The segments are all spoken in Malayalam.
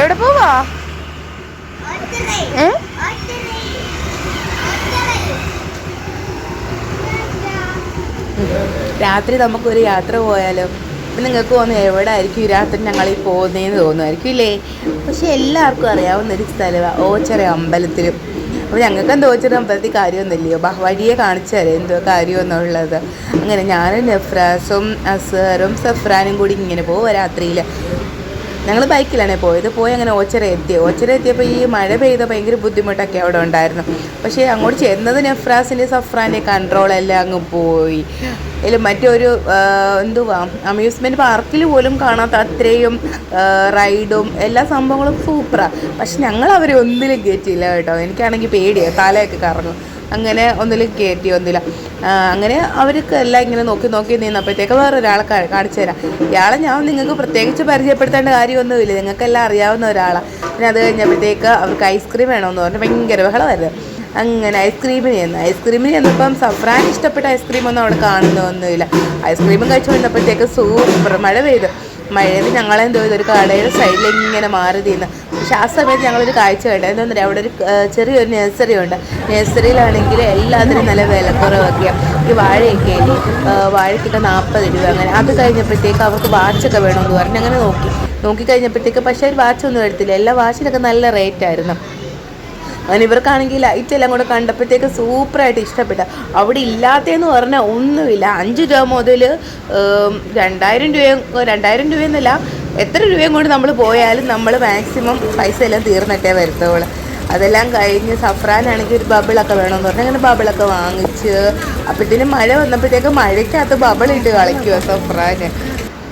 എവിടെ പോവാ? രാത്രി നമുക്കൊരു യാത്ര പോയാലോ? അപ്പം നിങ്ങൾക്ക് തോന്നുന്നു എവിടെ ആയിരിക്കും ഈ രാത്രി ഞങ്ങൾ ഈ പോകുന്നതെന്ന് തോന്നുമായിരിക്കും ഇല്ലേ? പക്ഷെ എല്ലാവർക്കും അറിയാവുന്ന ഒരു സ്ഥലമാണ് ഓച്ചറ അമ്പലത്തിലും. അപ്പോൾ ഞങ്ങൾക്ക് എന്തോ ഓച്ചറ അമ്പലത്തിൽ കാര്യമൊന്നുമില്ലയോ? വഴിയെ കാണിച്ചു തരാം എന്തോ കാര്യമെന്നുള്ളത്. അങ്ങനെ ഞാനും നെഫ്രാസും അസറും സഫ്രാനും കൂടി ഇങ്ങനെ പോവുക രാത്രിയിൽ ഞങ്ങൾ ബൈക്കിലാണ് പോയത്. പോയി അങ്ങനെ ഓച്ചര എത്തി ഓച്ചര എത്തിയപ്പോൾ ഈ മഴ പെയ്ത ഭയങ്കര ബുദ്ധിമുട്ടൊക്കെ അവിടെ ഉണ്ടായിരുന്നു. പക്ഷേ അങ്ങോട്ട് ചെന്നത് നെഫ്രാസിന്റെ സഫ്രാന്റെ കൺട്രോളെല്ലാം അങ്ങ് പോയി. അതിൽ മറ്റൊരു എന്തുവാ അമ്യൂസ്മെന്റ് പാർക്കിൽ പോലും കാണാത്ത അത്രയും റൈഡും എല്ലാ സംഭവങ്ങളും സൂപ്പറാണ് പക്ഷെ ഞങ്ങൾ അവരെ ഒന്നിലും കയറ്റിയില്ല കേട്ടോ. എനിക്കാണെങ്കിൽ പേടിയാണ് തലയൊക്കെ കറങ്ങും. അങ്ങനെ ഒന്നിലും കയറ്റി ഒന്നില്ല. അങ്ങനെ അവർക്ക് എല്ലാം ഇങ്ങനെ നോക്കി നോക്കി നിന്നപ്പോഴത്തേക്ക് വേറെ ഒരാളെ കാ- കാണിച്ചു തരാം. ഇയാളെ ഞാൻ നിങ്ങൾക്ക് പ്രത്യേകിച്ച് പരിചയപ്പെടുത്തേണ്ട കാര്യമൊന്നുമില്ല. നിങ്ങൾക്കെല്ലാം അറിയാവുന്ന ഒരാളാണ് പിന്നെ അത് കഴിഞ്ഞപ്പോഴത്തേക്ക് അവർക്ക് ഐസ്ക്രീം വേണമെന്ന് പറഞ്ഞു ഭയങ്കര ബഹളമായിരുന്നു. അങ്ങനെ ഐസ്ക്രീമിന് ചെന്ന്. ഐസ്ക്രീമിന് ചെന്നപ്പം സഫ്രാൻ ഇഷ്ടപ്പെട്ട ഐസ്ക്രീമൊന്നും അവിടെ കാണുന്നൊന്നുമില്ല ഐസ്ക്രീമും കഴിച്ചു വന്നപ്പോഴത്തേക്ക് സൂപ്പർ മഴ പെയ്തു. മഴയിൽ ഞങ്ങളെന്തോ ഒരു കടയുടെ സൈഡിൽ ഇങ്ങനെ മാറി തീർന്ന് പക്ഷെ ആ സമയത്ത് ഞങ്ങളൊരു കാഴ്ച കണ്ടത് എന്താ പറയുക അവിടെ ഒരു ചെറിയൊരു നഴ്സറി ഉണ്ട്. നഴ്സറിയിലാണെങ്കിൽ എല്ലാത്തിനും നല്ല വിലക്കുറവൊക്കെയാണ് ഈ വാഴയൊക്കെ ഇല്ലേ? വാഴക്കിട്ട് നാൽപ്പത് രൂപ അങ്ങനെ. അത് കഴിഞ്ഞപ്പോഴത്തേക്ക് അവർക്ക് വാച്ചൊക്കെ വേണമെന്ന് പറഞ്ഞ് അങ്ങനെ നോക്കി. നോക്കി കഴിഞ്ഞപ്പോഴത്തേക്ക് പക്ഷേ ഒരു വാച്ചൊന്നും എടുത്തില്ല. എല്ലാ വാച്ചിനൊക്കെ നല്ല റേറ്റ് ആയിരുന്നു. അങ്ങനെ ഇവർക്കാണെങ്കിൽ ലൈറ്റ് എല്ലാം കൂടെ കണ്ടപ്പോഴത്തേക്ക് സൂപ്പറായിട്ട് ഇഷ്ടപ്പെട്ട. അവിടെ ഇല്ലാത്തതെന്ന് പറഞ്ഞാൽ ഒന്നുമില്ല. അഞ്ച് രൂപ മുതൽ രണ്ടായിരം രൂപയും രണ്ടായിരം രൂപയെന്നല്ല എത്ര രൂപയും കൊണ്ട് നമ്മൾ പോയാലും നമ്മൾ മാക്സിമം പൈസ എല്ലാം തീർന്നിട്ടേ വരത്തുള്ളൂ. അതെല്ലാം കഴിഞ്ഞ് സഫ്രാനാണെങ്കിൽ ഒരു ബബിളൊക്കെ വേണമെന്ന് പറഞ്ഞാൽ അങ്ങനെ ബബിളൊക്കെ വാങ്ങിച്ച് അപ്പോഴത്തേനും മഴ വന്നപ്പോഴത്തേക്ക് മഴയ്ക്കകത്ത് ബബിളിട്ട് കളിക്കുമോ സഫ്രാന്.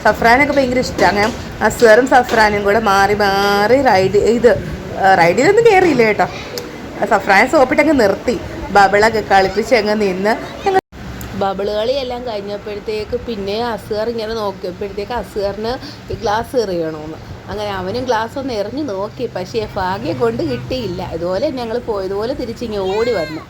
സഫ്രാനൊക്കെ ഭയങ്കര ഇഷ്ടമാണ് അങ്ങനെ അസ്വറും സഫ്രാനും കൂടെ മാറി മാറി റൈഡ് ഇത് റൈഡിലൊന്നും കയറിയില്ല കേട്ടോ. സഫ്രാനെ സോപ്പിട്ടങ്ങ് നിർത്തി. ബബിളൊക്കെ കളിപ്പിച്ച് അങ്ങ് നിന്ന് ഞങ്ങൾ ബബിൾ കളിയെല്ലാം കഴിഞ്ഞപ്പോഴത്തേക്ക് പിന്നെ അസുഖർ ഇങ്ങനെ നോക്കിയപ്പോഴത്തേക്ക് അസുഖറിന് ഗ്ലാസ് എറിയണമെന്ന് അങ്ങനെ അവനും ഗ്ലാസ് ഒന്ന് എറിഞ്ഞ് നോക്കി. പക്ഷേ ഭാഗ്യം കൊണ്ട് കിട്ടിയില്ല. ഇതുപോലെ ഞങ്ങൾ പോയതുപോലെ തിരിച്ചിങ്ങ് ഓടി വന്നു.